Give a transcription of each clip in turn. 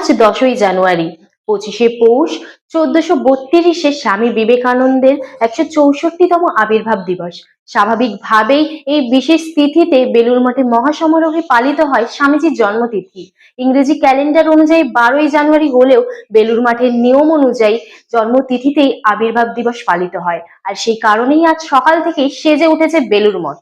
আজ দশই জানুয়ারি। পঁচিশে পৌষ, চোদ্দশো বত্রিশে স্বামী বিবেকানন্দের একশো চৌষট্টিতম আবির্ভাব দিবস। স্বাভাবিকভাবেই এই বিশেষ তিথিতে বেলুর মঠে মহাসমারোহে পালিত হয় স্বামীজির জন্মতিথি। ইংরেজি ক্যালেন্ডার অনুযায়ী বারোই জানুয়ারি হলেও বেলুর মাঠের নিয়ম অনুযায়ী জন্মতিথিতেই আবির্ভাব দিবস পালিত হয়। আর সেই কারণেই আজ সকাল থেকেই সেজে উঠেছে বেলুর মঠ।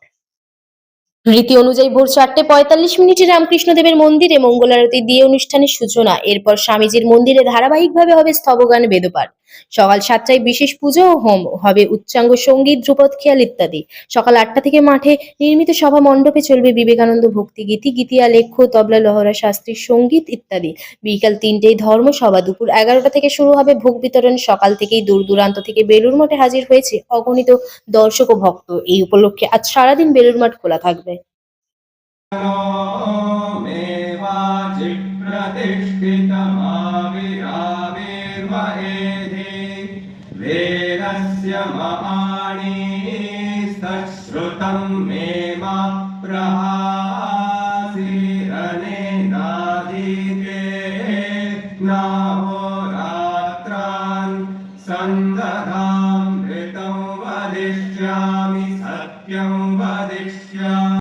রীতি অনুযায়ী ভোর চারটে পঁয়তাল্লিশ মিনিটে রামকৃষ্ণদেবের মন্দিরে মঙ্গল আরতি দিয়ে অনুষ্ঠানের সূচনা। এরপর স্বামীজির মন্দিরে ধারাবাহিকভাবে হবে স্থবগান বেদপাঠ। সকাল সাতটায় বিশেষ পুজো ও হোম, হবে উচ্চাঙ্গ সংগীত ধ্রুপদ খেয়াল ইত্যাদি। সকাল আটটা থেকে মাঠে নির্মিত সভা মণ্ডপে চলবে বিবেকানন্দ ভক্তি গীতি, গীতিয়া লেখ্য, তবলা, লহরা শাস্ত্রীর সংগীত ইত্যাদি। বিকাল তিনটেই ধর্মসভা, দুপুর এগারোটা থেকে শুরু হবে ভোগ বিতরণ। সকাল থেকেই দূর দূরান্ত থেকে বেলুর মঠে হাজির হয়েছে অগণিত দর্শক ও ভক্ত। এই উপলক্ষে আজ সারাদিন বেলুর মঠ খোলা থাকবে। मेवाचिप्रतिष्ठितमाविराविर्व एधे वेदस्य महाणीस्तच्छ्रुतं मे मा प्रहासीरनेनादिके नाहोरात्रान् सन्दधामृतं वदिष्यामि सत्यं वदिष्यामि